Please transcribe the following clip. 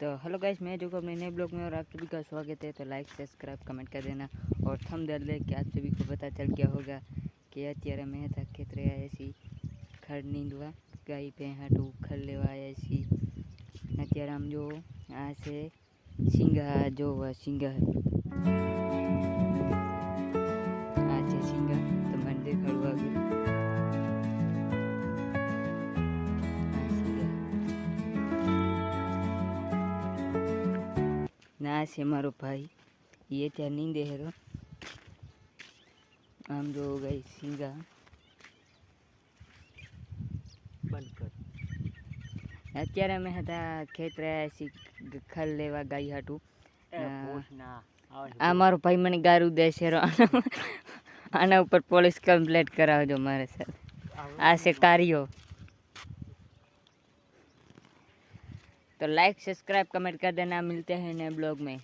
तो hello guys, मैं जो अपने नए ब्लॉग में और आप सभी का स्वागत है तो लाइक सब्सक्राइब कमेंट कर देना और थम दर दे कि आप सभी को पता चल गया होगा कि अत्यारे मैं था खेत रहा ऐसी खड़ नींद हुआ गाय पे हटू खड़ लेवा ऐसी अत्यारे हम जो यहाँ से सिंगा जो हुआ सिंगा ના છે મારો ભાઈ. એ ત્યાં નીંદે હેરો આમ જો ગઈ સિંગા. બંધ કર. અત્યારે અમે હતા ખેતરે ખલ લેવા ગાય હાટું. આ મારો ભાઈ મને ગારું દે છે. આના ઉપર પોલીસ કમ્પ્લેટ કરાવજો મારે સાથે. આ છે કાર્યો तो लाइक सब्सक्राइब कमेंट कर देना। मिलते हैं नए ब्लॉग में।